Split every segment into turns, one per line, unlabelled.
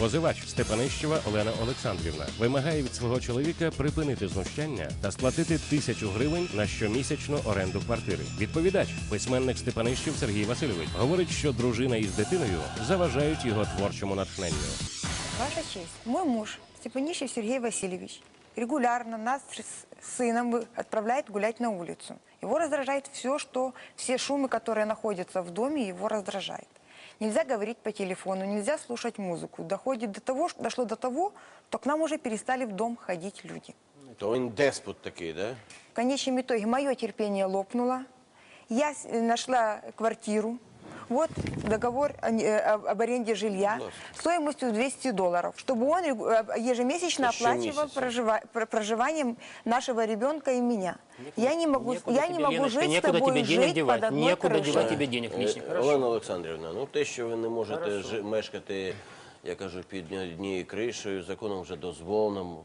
Позивач Степанищева Олена Олександрівна вимагає від свого чоловіка припинити знущання та сплатити тисячу гривень на щомісячну оренду квартири. Відповідач, письменник Степанищев Сергій Васильович, говорить, що дружина із дитиною заважають його творчому натхненню.
Ваша честь, мой муж, Степанищев Сергей Васильевич, регулярно нас с сыном вы- отправляет гулять на улицу. Его раздражает все, что, все шумы, которые находятся в доме, его раздражает. Нельзя говорить по телефону, нельзя слушать музыку. Доходит до того, что- дошло до того, что к нам уже перестали в дом ходить люди.
То він деспот такий, да?
В конечном итоге мое терпение лопнуло. Я с- э, нашла квартиру. Вот договор о не- э, об об аренде жилья стоимостью 200 долларов, чтобы он регу- э, ежемесячно
Это
оплачивал
ежемесячно.
прожива- про- проживание нашего ребенка и меня. Я не могу,
Некуда
я не
тебе,
могу
Леночка,
жить с
некуда
тобой,
тебе денег
жить
девать,
под одной
некуда
крышей.
девать тебе денег
Е,
лишних.
Олена Олександрівна, ну те, що ви не можете жи- мешкати, я кажу, під однією кришею, законом вже дозволено,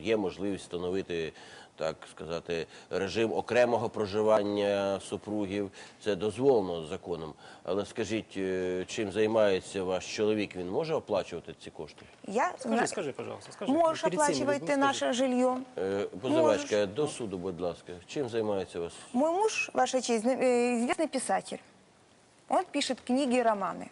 є можливість встановити, так сказати, режим окремого проживання супругів. Це дозволено законом. Але скажіть, е, чим займається ваш чоловік? Він може оплачувати ці кошти?
Я
Скажи, скажи, пожалуйста, скажи.
Можешь
Перед всеми
оплачивать
людьми
ты
скажи.
наше жилье.
Е, Позивачка, до суду, будь ласка. Чим займається вас?
Мой муж, ваша честь, э, известный писатель. Он пишет книги и романы.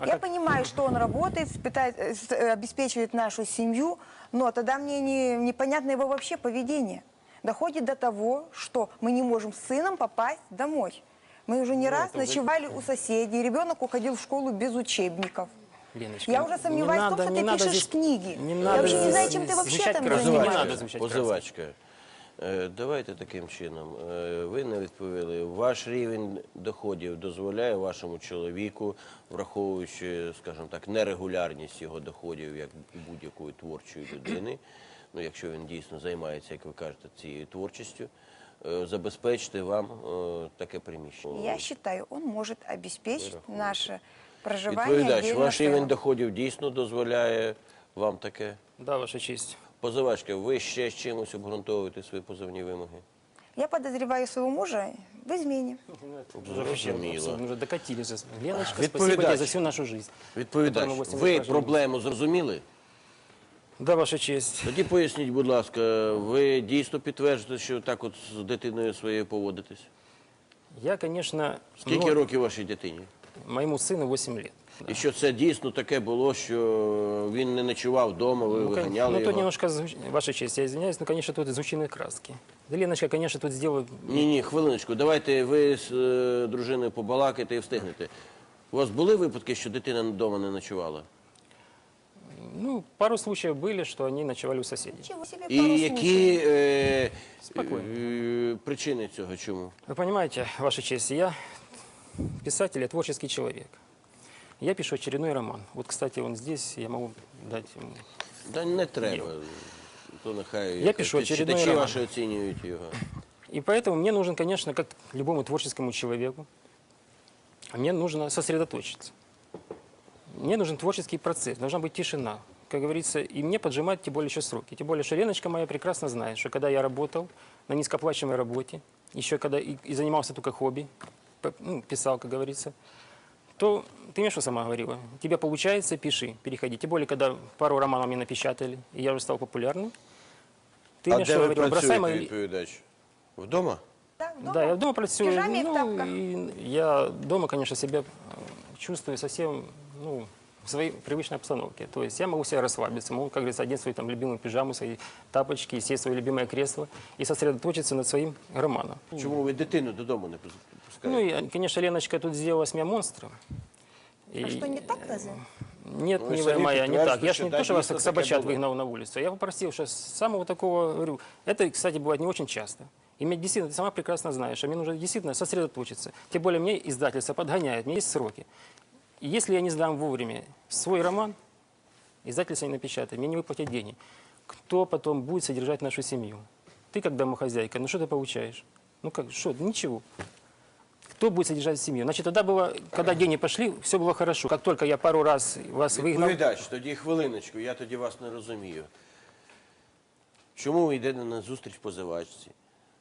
А
Я
как-
понимаю, что он работает, пытает- э, э, обеспечивает нашу семью, но тогда мне не, непонятно его вообще поведение. Доходит до того, что мы не можем с сыном попасть домой. Мы уже не раз
это вы-
ночевали у соседей, ребенок уходил в школу без учебников.
Леночка,
Я уже
не
сомневаюсь в том,
надо-
что ты пишешь
здесь-
книги.
Не
Я
надо
вообще не знаю, чем ты вообще там
красиво. Не
занимаешься.
надо звучать красиво.
Е, давайте таким чином. Е, Ви не відповіли. Ваш рівень доходів дозволяє вашому чоловіку, враховуючи, скажімо так, нерегулярність його доходів, як будь-якої творчої людини, ну якщо він дійсно займається, як ви кажете, цією творчістю, е, забезпечити вам таке приміщення.
Я считаю, он может обеспечить наше проживание
Відповідач, ваш рівень доходів дійсно дозволяє вам таке?
Да, ваша честь.
Позивачка, ви ще з чимось обґрунтовуєте свої позовні вимоги?
Я подозреваю своего мужа в измене.
Зрозуміло.
Мы уже докатились. Леночка,
Відповідач.
спасибо тебе за всю нашу жизнь.
Відповідач,
Которую мы восемь
ви
лет прожили.
проблему зрозуміли?
Да, ваша честь.
Тоді поясніть, будь ласка, ви дійсно підтверджуєте, що так от з дитиною своєю поводитесь?
Я, конечно,
Скільки
мно-
років вашій дитині?
моему сыну 8 лет.
І що це дійсно таке було, що він не ночував вдома, ви
Ну, кон-
виганяли
ну, тут
його?
немножко, звуч- ваша честь, я извиняюсь, но, конечно, тут изучены краски. Да, Леночка, конечно, тут сделала...
Ні, ні, хвилиночку, давайте ви з е, дружиною побалакайте і встигнете. У вас були випадки, що дитина вдома не ночувала?
Ну, пару случаев были, что они ночевали у соседей.
Чего себе
І
пару
які
случаев?
е,
Спокійно.
е, причини цього чому?
Вы понимаете, Ваша честь, я писатель, я творческий человек. Я пишу очередной роман. Вот, кстати, он здесь, я могу дать ему.
Да не треба. То нехай
Я пишу очередной
читачі
роман.
ваші оцінюють його.
И поэтому мне нужен, конечно, как любому творческому человеку, мне нужно сосредоточиться. Мне нужен творческий процесс, должна быть тишина. Как говорится, и мне поджимать тем более еще сроки. Тем более, что Леночка моя прекрасно знает, что когда я работал на низкооплачиваемой работе, еще когда и, и занимался только хобби, п- ну, писал, как говорится, то ты мне что сама говорила? Тебе получается, пиши, переходи. Тем более, когда пару романов мне напечатали, и я уже стал популярным. Ты
а
мне
де
что
ви
говорила? Бросай
працюєте,
мои...
відповідач? Вдома?
Да, дома.
Да, я дома працюю.
В пижаме и в
ну,
тапках.
и я дома, конечно, себя э, чувствую совсем, ну, в своей привычной обстановке. То есть я могу себя расслабиться, могу, как говорится, одеть свою там любимую пижаму, свои тапочки, сесть в свое любимое кресло и сосредоточиться над своим романом.
Чому ви дитину додому не пускаєте?
Ну и, конечно, Леночка тут сделала с меня монстра. И-
А что, не так разве?
Нет,
Ну, вы
милая
сами
моя, не так. Я же не то, что вас как
такая
собачат
была.
выгнал на улицу. Я попросил, что самого такого, говорю, это, кстати, бывает не очень часто. И мне действительно, ты сама прекрасно знаешь, что мне нужно действительно сосредоточиться. Тем более мне издательство подгоняет, меня есть сроки. И если я не сдам вовремя свой роман, издательство не напечатает, мне не выплатят денег. Кто потом будет содержать нашу семью? Ты как домохозяйка, ну что ты получаешь? Ну как, что, ничего. Кто будет содержать семью? Значит, тогда было, когда деньги пошли, все было хорошо. Как только я пару раз вас выгнал...
Відповідач, тоді хвилиночку, я тоді вас не розумію. Чому ви йдете на зустріч позивачці?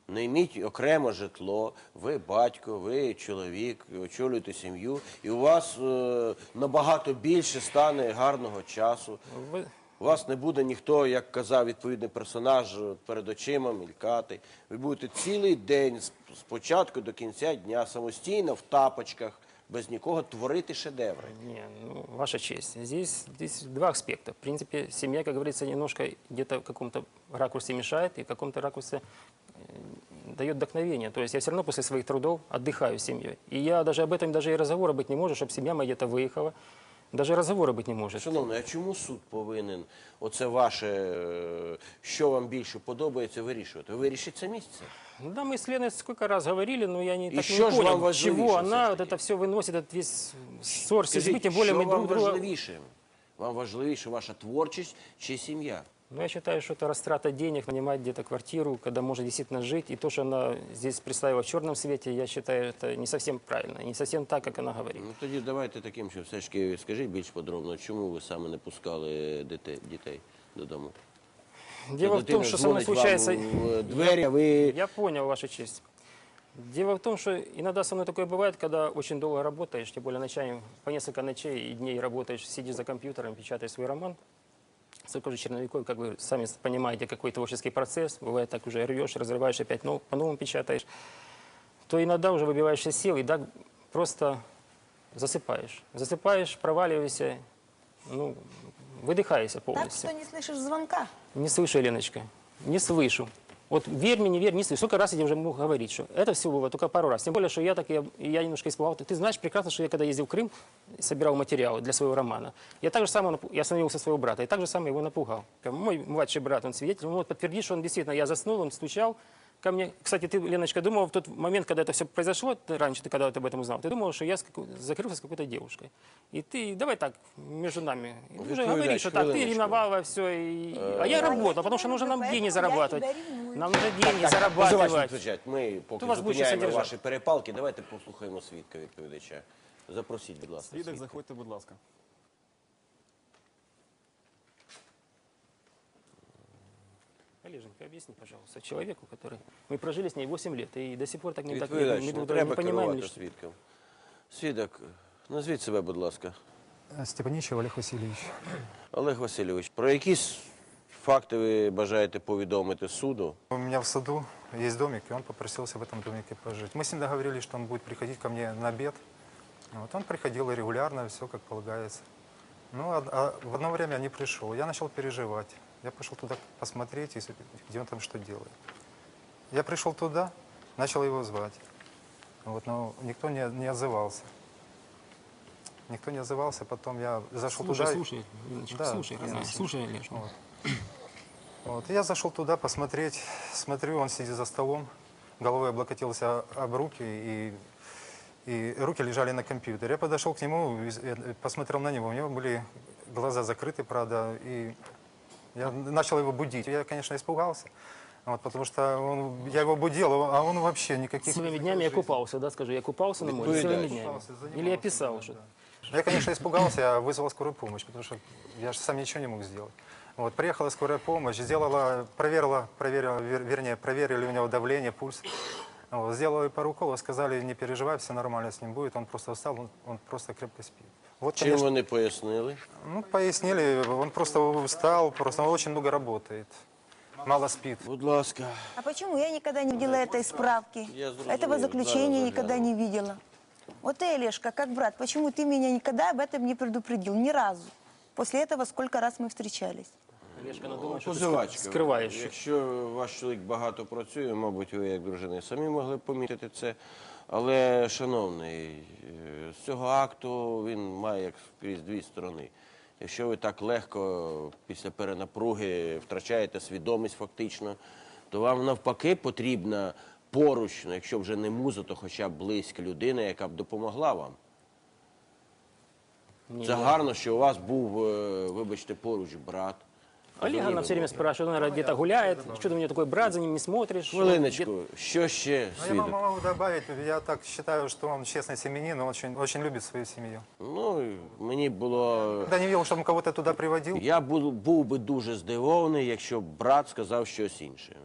Найміть окремо житло, ви батько, ви чоловік, очолюєте сім'ю, і у вас е, набагато більше стане гарного часу.
Ви...
У вас не буде ніхто, як казав відповідний персонаж, е, перед очима мількати. Ви будете цілий день з з початку до кінця дня самостійно в тапочках, без нікого творити шедеври.
Не, ну, ваша честь. Здесь, здесь два аспекта. В принципе, семья, как говорится, немножко где-то в каком-то ракурсе мешает и в каком-то ракурсе э, дает вдохновение. То есть я все равно после своих трудов отдыхаю с семьей. И я даже об этом даже и разговора быть не может, чтобы семья моя где-то выехала. Даже разговора быть не может.
Шановний, а чому суд повинен оце ваше, е, що вам більше подобається, вирішувати? Ви вирішіть це місце.
Да, мы с Леной сколько раз говорили, но я не, так
что
не
ж
понял,
вам важливее
чего
всё-таки?
она вот это все выносит, этот весь ссор,
Скажіть,
тем более
що
мы
вам
друг друга...
важливіше? Вам важливіше ваша творчість чи сім'я?
Ну, я считаю, что это растрата денег, нанимать где-то квартиру, когда можно действительно жить. И то, что она здесь представила в черном свете, я считаю, это не совсем правильно, не совсем так, как она говорит.
Ну тоді давайте таким, що все ж таки скажіть більш подробно, чому ви саме не пускали дітей, дітей додому?
Дело в
Дитина
том, что со мной
дзвонить
случается...
вам в двері, а ви
Я понял, Ваша честь. Дело в том, что иногда со мной такое бывает, когда очень долго работаешь, тем более ночами, по несколько ночей и дней работаешь, сидишь за компьютером, печатаешь свой роман. Сколько же черновиков, как вы сами понимаете, какой творческий процесс. Бывает так уже рвешь, разрываешь, опять нов- по-новому печатаешь. То иногда уже выбиваешься сил и так просто засыпаешь. Засыпаешь, проваливаешься, ну, выдыхаешься
Так
полностью.
что не слышишь звонка.
Не слышу, Леночка, не слышу. Вот верь мне, не верь, не слышу. Сколько раз я тебе уже могу говорить, что это все было только пару раз. Тем более, что я так, я, я немножко испугал. Ты, ты знаешь прекрасно, что я когда ездил в Крым, собирал материалы для своего романа. Я так же самое, напу- я остановился своего брата, и так же самое его напугал. Мой младший брат, он свидетель, он вот подтвердит, что он действительно, я заснул, он стучал ко мне. Кстати, ты, Леночка, думала в тот момент, когда это все произошло, ты, раньше ты когда ты об этом узнал, ты думала, что я с какой- закрылся с какой-то девушкой. И ты, давай так, между нами, И ты уже
Відповідач,
говоришь, что так, ты
хвилиночку.
ревновала все, и... а я
я
работал,
тебя
потому что нужно нам
люблю,
деньги
поэтому я
зарабатывать.
тебя ревную.
Нам нужно деньги
Позивач не
зарабатывать.
кричать. Ми поки
То вас буде ще
зупиняємо
содержати.
ваші перепалки. Давайте послухаємо свідка відповідача. Запросіть, будь ласка.
Свідок,
свідка.
заходьте, будь ласка.
Олеженька, объясни, пожалуйста, человеку, который... Мы прожили с ней 8 лет, и до сих пор так не, так,
Відповідач,
мы
не
друг друга
треба
не понимаем.
керувати
или что?
свідком. Свідок, назвіть себе, будь ласка.
Степаничев Олег Васильевич.
Олег Васильович, про якісь факти ви бажаєте повідомити суду?
У меня в саду есть домик, и он попросился в этом домике пожить. Мы с ним договорились, что он будет приходить ко мне на обед. Вот он приходил и регулярно, все как полагается. Ну, а, а в одно время не пришел. Я начал переживать. Я пошел туда посмотреть, где он там что делает. Я пришел туда, начал его звать. Вот, но никто не, не отзывался. Никто не отзывался, потом я зашел
Слушай,
туда.
слушай, Леночка,
Да,
слушай,
конечно.
слушай, Олеж.
Вот. Вот. Я зашел туда посмотреть, смотрю, он сидит за столом, головой облокотился об руки, и, и руки лежали на компьютере. Я подошел к нему, э, посмотрел на него, у него были глаза закрыты, правда, и я начал его будить. Я, конечно, испугался, вот, потому что он, я его будил, а он вообще никаких...
Своими днями я купался, да, скажи, я купался на море
Відповідач.
днями. Или я писал что-то.
да. Я, конечно, испугался, я вызвал скорую помощь, потому что я же сам ничего не мог сделать. Вот, приехала скорая помощь, сделала, проверила, проверила, вер- вернее, проверили у него давление, пульс. Вот, сделали пару уколов, сказали, не переживай, все нормально с ним будет. Он просто встал, он, он просто крепко спит. Вот,
Чим
конечно,
вони пояснили?
ну, пояснили, он просто встал, просто он очень много работает, мало спит.
Будь ласка.
А почему я никогда не видела этой справки?
Я зрозумів,
Этого заключения
зараз
никогда
загляну.
не видела. Вот ты, Олежка, как брат, почему ты меня никогда об этом не предупредил? Ни разу. После этого сколько раз мы встречались?
Олежка, ну, думаю, что ты
Позивачка,
скры- скрываешь.
Якщо ваш чоловік багато працює, мабуть, ви як дружина і самі могли б помітити це. Але, шановний, е, з цього акту він має як скрізь дві сторони. Якщо ви так легко після перенапруги втрачаєте свідомість фактично, то вам навпаки потрібна поруч, ну, якщо вже не муза, то хоча б близька людина, яка б допомогла вам.
Не,
Це гарно, що у вас був, е, вибачте, поруч брат.
Олег, она все время спрашивает, он наверное, где-то гуляет, что ты у меня такой брат, за ним не смотришь.
Хвилиночку, що ще
Ну, я
свідок?
могу добавить, я так считаю, что он честный семьянин, он очень, очень любит свою семью.
Ну, мені було.
Когда не видел, что он кого-то туда приводил,
Я був, був би дуже здивований, якщо б брат сказав щось інше.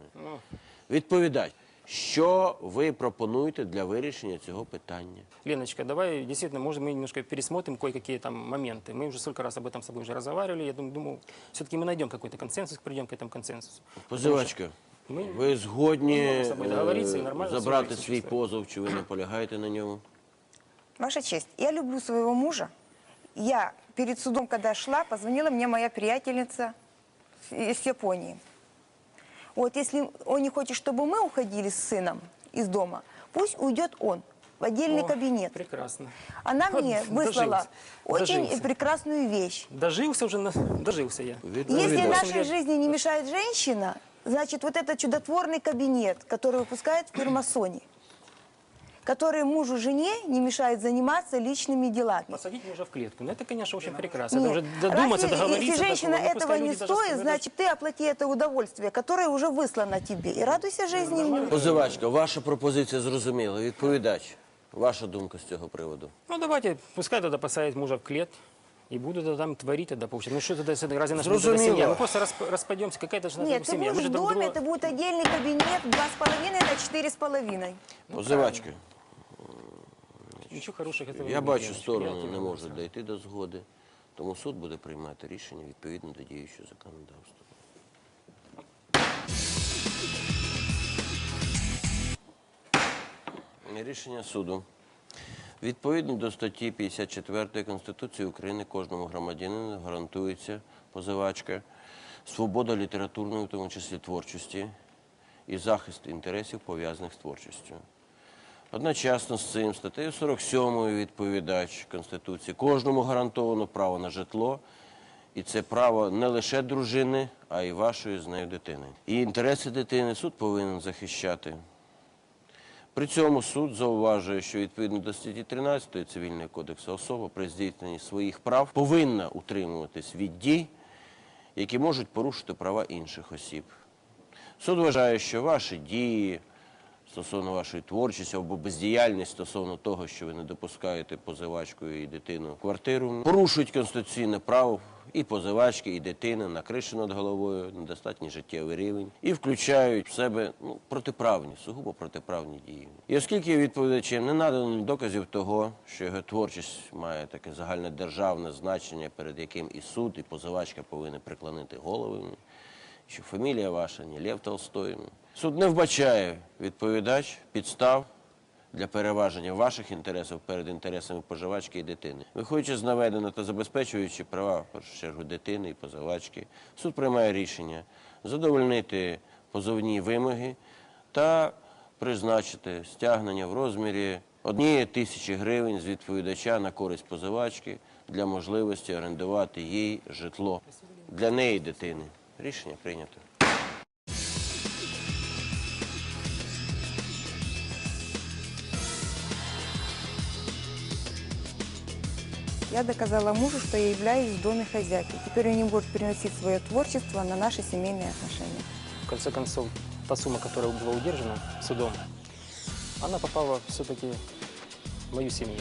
Відповідач, Що ви пропонуєте для вирішення цього питання?
Леночка, давай действительно, может, мы немножко пересмотрим кое-какие там моменты. Мы уже столько раз об этом с тобой уже разговаривали. Я думаю, думаю все-таки мы найдем какой-то консенсус, придем к этому консенсусу.
Позивачка,
Ми-
ви згодні
ми можемо з собою
е,
договоритися і нормально
забрати
зробити
свій
це.
позов, чи ви наполягаєте на ньому?
Ваша честь, я люблю своего мужа. Я перед судом, когда шла, позвонила мне моя приятельница с- из Японии. Вот если он не хочет, чтобы мы уходили с сыном из дома, пусть уйдет он в отдельный
О,
кабинет.
Прекрасно.
Она мне
Дожился.
выслала очень
Дожился.
прекрасную вещь.
Дожился уже, на- дожился я.
Відповідно.
Если
Видно.
нашей жизни не мешает женщина, значит, вот этот чудотворный кабинет, который выпускает фирма Sony, который мужу жене не мешает заниматься личными делами.
Посадить мужа в клетку. Ну, это, конечно, очень прекрасно.
Нет.
Это уже додуматься,
Разве,
договориться.
Если женщина
такого, ну, пускай
этого не
люди даже
стоит,
даже-
значит, ты оплати это удовольствие, которое уже выслано тебе. И радуйся жизни.
Позивачка, ваша пропозиція зрозуміла. Відповідач, ваша думка з цього приводу?
Ну, давайте, пускай тогда посадят мужа в клет. И буду тогда там творить тогда получается. Ну что тогда, с этой- разве наша будет тогда
Зрозуміло.
семья? Мы просто расп- распадемся, какая-то же наша
Нет, ты
семья. Мы
будешь
же
в
друг
доме,
друга-
это будет отдельный кабинет, два с половиной на четыре с половиной.
Позивачка,
Ничего хороших этого
я
не
бачу, сторони не можуть дійти до згоди, тому суд буде приймати рішення відповідно до діючого законодавства. Рішення суду. Відповідно до статті 54 Конституції України кожному громадянину гарантується позивачка свобода літературної, в тому числі творчості, і захист інтересів, пов'язаних з творчістю. Одночасно з цим статтею 47 відповідач Конституції кожному гарантовано право на житло, і це право не лише дружини, а й вашої з нею дитини. І інтереси дитини суд повинен захищати. При цьому суд зауважує, що відповідно до статті 13 Цивільного кодексу особа при здійсненні своїх прав повинна утримуватись від дій, які можуть порушити права інших осіб. Суд вважає, що ваші дії стосовно вашої творчості або бездіяльність стосовно того, що ви не допускаєте позивачку і дитину в квартиру, порушують конституційне право і позивачки, і дитини на кришу над головою, недостатній життєвий рівень, і включають в себе ну, протиправні, сугубо протиправні дії. І оскільки відповідачем не надано доказів того, що його творчість має таке загальнодержавне значення, перед яким і суд, і позивачка повинні преклонити голови, що фамілія ваша не Лев Толстой. Суд не вбачає відповідач підстав для переваження ваших інтересів перед інтересами позивачки і дитини. Виходячи з наведеного та забезпечуючи права, в першу чергу, дитини і позивачки, суд приймає рішення задовольнити позовні вимоги та призначити стягнення в розмірі однієї тисячі гривень з відповідача на користь позивачки для можливості орендувати їй житло для неї дитини. Рішення прийнято.
Я доказала мужу, что я являюсь в доме хозяйкой. Теперь он не может переносить свое творчество на наши семейные отношения.
В конце концов, та сумма, которая была удержана судом, она попала все-таки в мою семью.